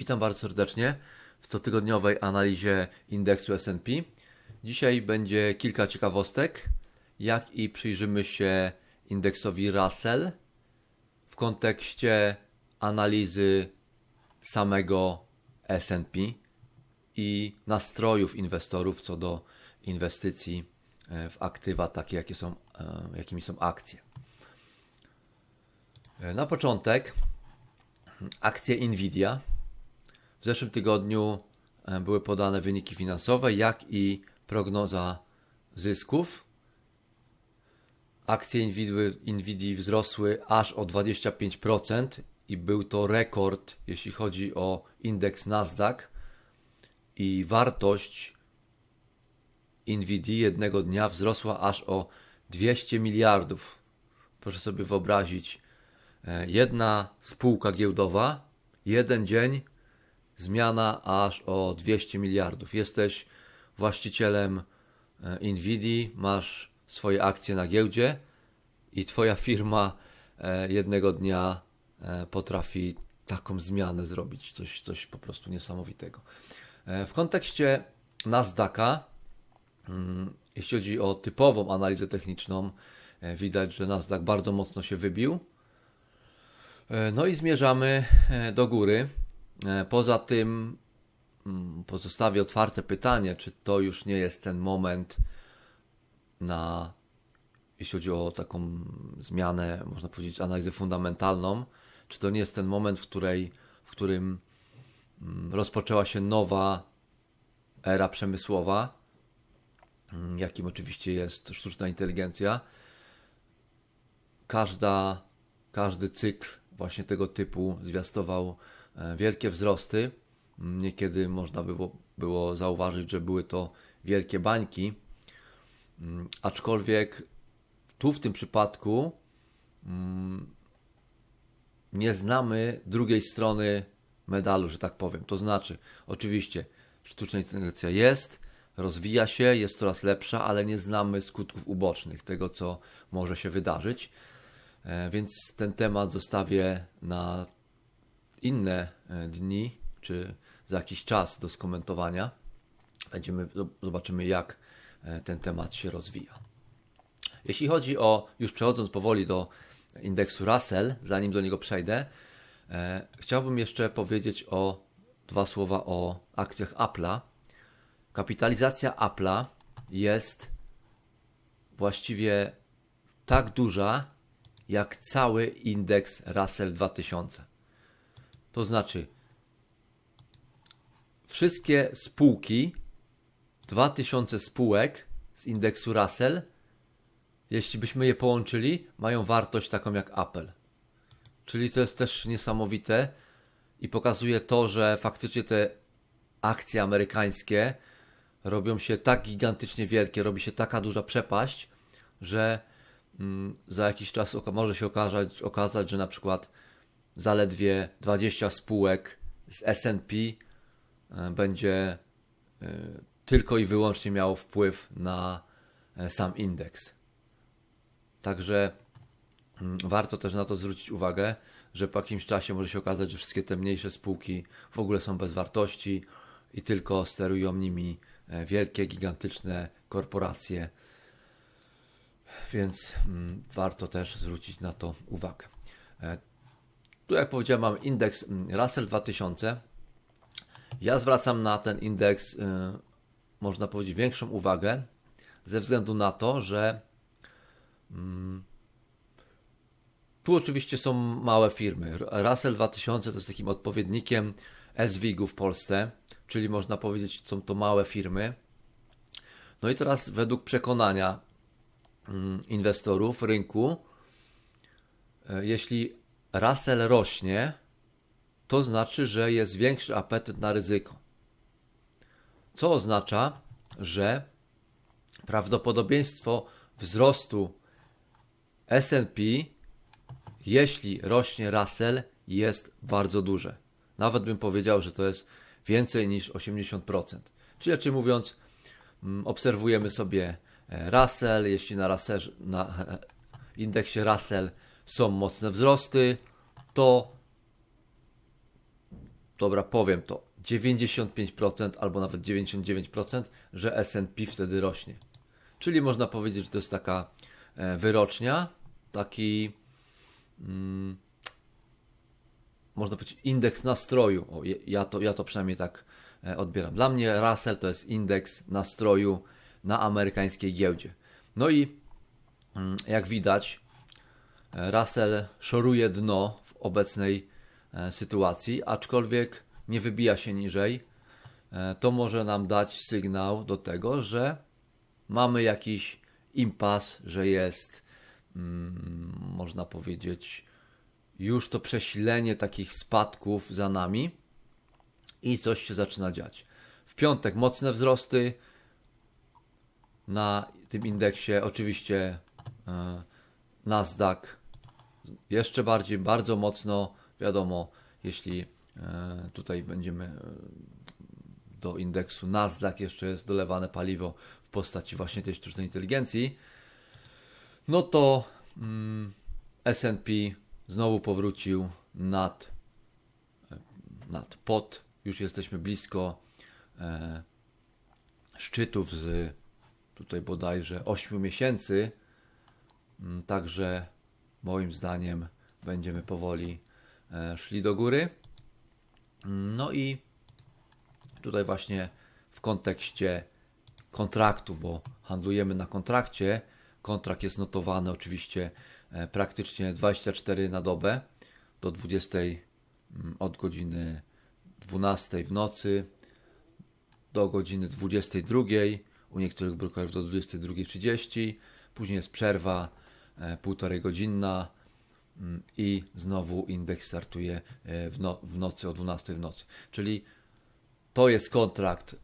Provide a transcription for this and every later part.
Witam bardzo serdecznie w cotygodniowej analizie indeksu S&P. Dzisiaj będzie kilka ciekawostek, jak i przyjrzymy się indeksowi Russell w kontekście analizy samego S&P i nastrojów inwestorów co do inwestycji e, w aktywa takie, jakie są, e, jakimi są akcje. E, Na początek akcje Nvidia. W zeszłym tygodniu e, były podane wyniki finansowe, jak i prognoza zysków. Akcje Nvidia, wzrosły aż o 25% i był to rekord, jeśli chodzi o indeks Nasdaq i wartość Nvidia jednego dnia wzrosła aż o 200 miliardów. Proszę sobie wyobrazić, e, jedna spółka giełdowa, jeden dzień, zmiana aż o 200 miliardów. Jesteś właścicielem e, Nvidia, masz swoje akcje na giełdzie i twoja firma e, jednego dnia e, potrafi taką zmianę zrobić. Coś, coś po prostu niesamowitego. W kontekście Nasdaqa, mm, jeśli chodzi o typową analizę techniczną, widać, że Nasdaq bardzo mocno się wybił. No i zmierzamy do góry. E, Poza tym mm, pozostawię otwarte pytanie, czy to już nie jest ten moment na, jeśli chodzi o taką zmianę, można powiedzieć, analizę fundamentalną, czy to nie jest ten moment, w, której, w którym mm, rozpoczęła się nowa era przemysłowa, mm, jakim oczywiście jest sztuczna inteligencja. Każda, każdy cykl właśnie tego typu zwiastował wielkie wzrosty. Niekiedy można było, było zauważyć, że były to wielkie bańki, Mm, aczkolwiek tu w tym przypadku mm, nie znamy drugiej strony medalu, że tak powiem. To znaczy, oczywiście, sztuczna inteligencja jest, rozwija się, jest coraz lepsza, ale nie znamy skutków ubocznych tego, co może się wydarzyć. E, Więc ten temat zostawię na inne e, dni, czy za jakiś czas do skomentowania. Będziemy, zobaczymy, jak e, ten temat się rozwija. Jeśli chodzi o, już przechodząc powoli do indeksu Russell, zanim do niego przejdę, e, chciałbym jeszcze powiedzieć o dwa słowa o akcjach Apple'a. Kapitalizacja Apple'a jest właściwie tak duża, jak cały indeks Russell 2000. To znaczy, wszystkie spółki, 2000 spółek z indeksu Russell, jeśli byśmy je połączyli, mają wartość taką jak Apple. Czyli to jest też niesamowite i pokazuje to, że faktycznie te akcje amerykańskie robią się tak gigantycznie wielkie, robi się taka duża przepaść, że mm, za jakiś czas może się okazać, okazać, że na przykład zaledwie 20 spółek z S&P e, będzie e, tylko i wyłącznie miało wpływ na e, sam indeks. Także mm, warto też na to zwrócić uwagę, że po jakimś czasie może się okazać, że wszystkie te mniejsze spółki w ogóle są bez wartości i tylko sterują nimi wielkie, gigantyczne korporacje. Więc mm, warto też zwrócić na to uwagę. Tu, jak powiedziałem, mam indeks mm, Russell 2000. Ja zwracam na ten indeks, y, można powiedzieć, większą uwagę ze względu na to, że mm, tu oczywiście są małe firmy. Russell 2000 to jest takim odpowiednikiem SWIG-u w Polsce, czyli można powiedzieć, są to małe firmy. No i teraz według przekonania mm, inwestorów rynku, e, jeśli Russell rośnie, to znaczy, że jest większy apetyt na ryzyko. Co oznacza, że prawdopodobieństwo wzrostu S&P, jeśli rośnie Russell, jest bardzo duże. Nawet bym powiedział, że to jest więcej niż 80%. Czyli raczej mówiąc, mm, obserwujemy sobie e, Russell, jeśli na, Russell, na indeksie Russell są mocne wzrosty, to dobra, powiem to, 95% albo nawet 99%, że S&P wtedy rośnie. Czyli można powiedzieć, że to jest taka e, wyrocznia, taki mm, można powiedzieć indeks nastroju. O, ja, to, ja to przynajmniej tak e, odbieram. Dla mnie Russell to jest indeks nastroju na amerykańskiej giełdzie. No i mm, jak widać, Russell szoruje dno w obecnej e, sytuacji, aczkolwiek nie wybija się niżej. E, To może nam dać sygnał do tego, że mamy jakiś impas, że jest, mm, można powiedzieć, już to przesilenie takich spadków za nami i coś się zaczyna dziać. W piątek mocne wzrosty na tym indeksie, oczywiście e, Nasdaq jeszcze bardziej, bardzo mocno, wiadomo, jeśli e, tutaj będziemy e, do indeksu Nasdaq jeszcze jest dolewane paliwo w postaci właśnie tej sztucznej inteligencji, no to mm, S&P znowu powrócił nad, e, nad pod. Już jesteśmy blisko szczytów z tutaj bodajże 8 miesięcy. Mm, Także moim zdaniem będziemy powoli e, szli do góry. No i tutaj właśnie w kontekście kontraktu, bo handlujemy na kontrakcie. Kontrakt jest notowany oczywiście e, praktycznie 24 na dobę do 20 mm, od godziny 12 w nocy do godziny 22, u niektórych brokerów do 22.30, później jest przerwa półtorej godzinna mm, i znowu indeks startuje e, w, no, w nocy o 12 w nocy. Czyli to jest kontrakt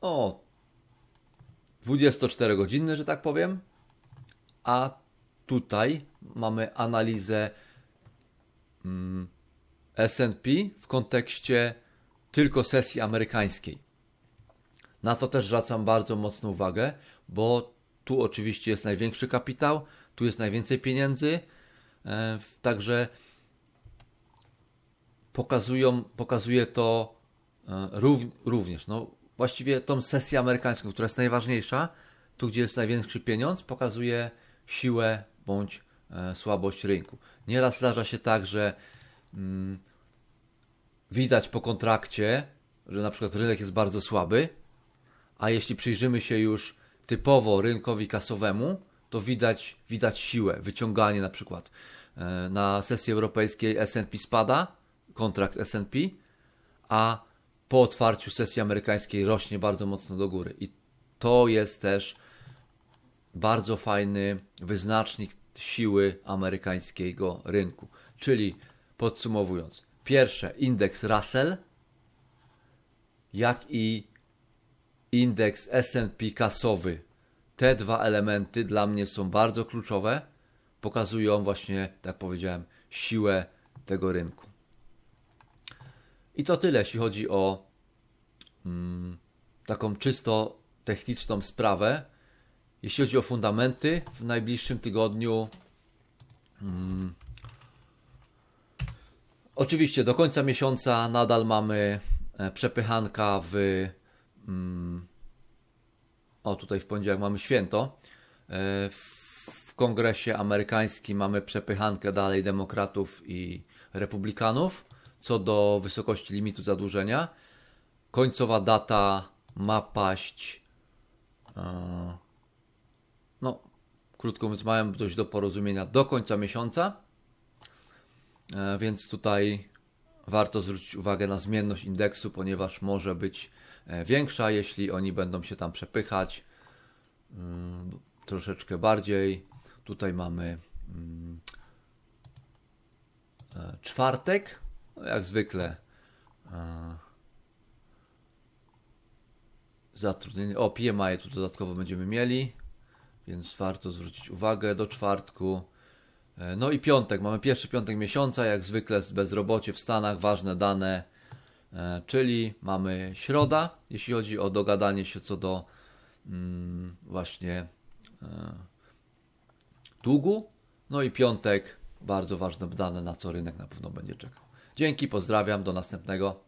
o 24-godzinny, że tak powiem, a tutaj mamy analizę mm, S&P w kontekście tylko sesji amerykańskiej. Na to też zwracam bardzo mocną uwagę, bo tu oczywiście jest największy kapitał, tu jest najwięcej pieniędzy, e, także pokazują, pokazuje to e, rów, również. No, właściwie tą sesję amerykańską, która jest najważniejsza, tu gdzie jest największy pieniądz, pokazuje siłę bądź e, słabość rynku. Nieraz zdarza się tak, że mm, widać po kontrakcie, że na przykład rynek jest bardzo słaby, a jeśli przyjrzymy się już typowo rynkowi kasowemu, to widać, widać siłę, wyciąganie na przykład. E, Na sesji europejskiej S&P spada, kontrakt S&P, a po otwarciu sesji amerykańskiej rośnie bardzo mocno do góry. I to jest też bardzo fajny wyznacznik siły amerykańskiego rynku. Czyli podsumowując, pierwsze indeks Russell, jak i indeks S&P kasowy. Te dwa elementy dla mnie są bardzo kluczowe. Pokazują właśnie, tak powiedziałem, siłę tego rynku. I to tyle, jeśli chodzi o mm, taką czysto techniczną sprawę. Jeśli chodzi o fundamenty, w najbliższym tygodniu mm, oczywiście do końca miesiąca nadal mamy e, przepychanka w o tutaj w poniedziałek mamy święto. E, w, kongresie amerykańskim mamy przepychankę dalej demokratów i republikanów co do wysokości limitu zadłużenia. Końcowa data ma paść. e, No, krótko mówiąc, mają dojść do porozumienia do końca miesiąca. E, Więc tutaj warto zwrócić uwagę na zmienność indeksu, ponieważ może być większa, jeśli oni będą się tam przepychać mm, troszeczkę bardziej. Tutaj mamy mm, e, czwartek, no jak zwykle. e, Zatrudnienie. O, PMI tu dodatkowo będziemy mieli, więc warto zwrócić uwagę do czwartku. E, No i piątek, mamy pierwszy piątek miesiąca, jak zwykle bezrobocie w Stanach, ważne dane, e, czyli mamy środa, jeśli chodzi o dogadanie się co do mm, właśnie e, długu, no i piątek, bardzo ważne dane, na co rynek na pewno będzie czekał. Dzięki, pozdrawiam, do następnego.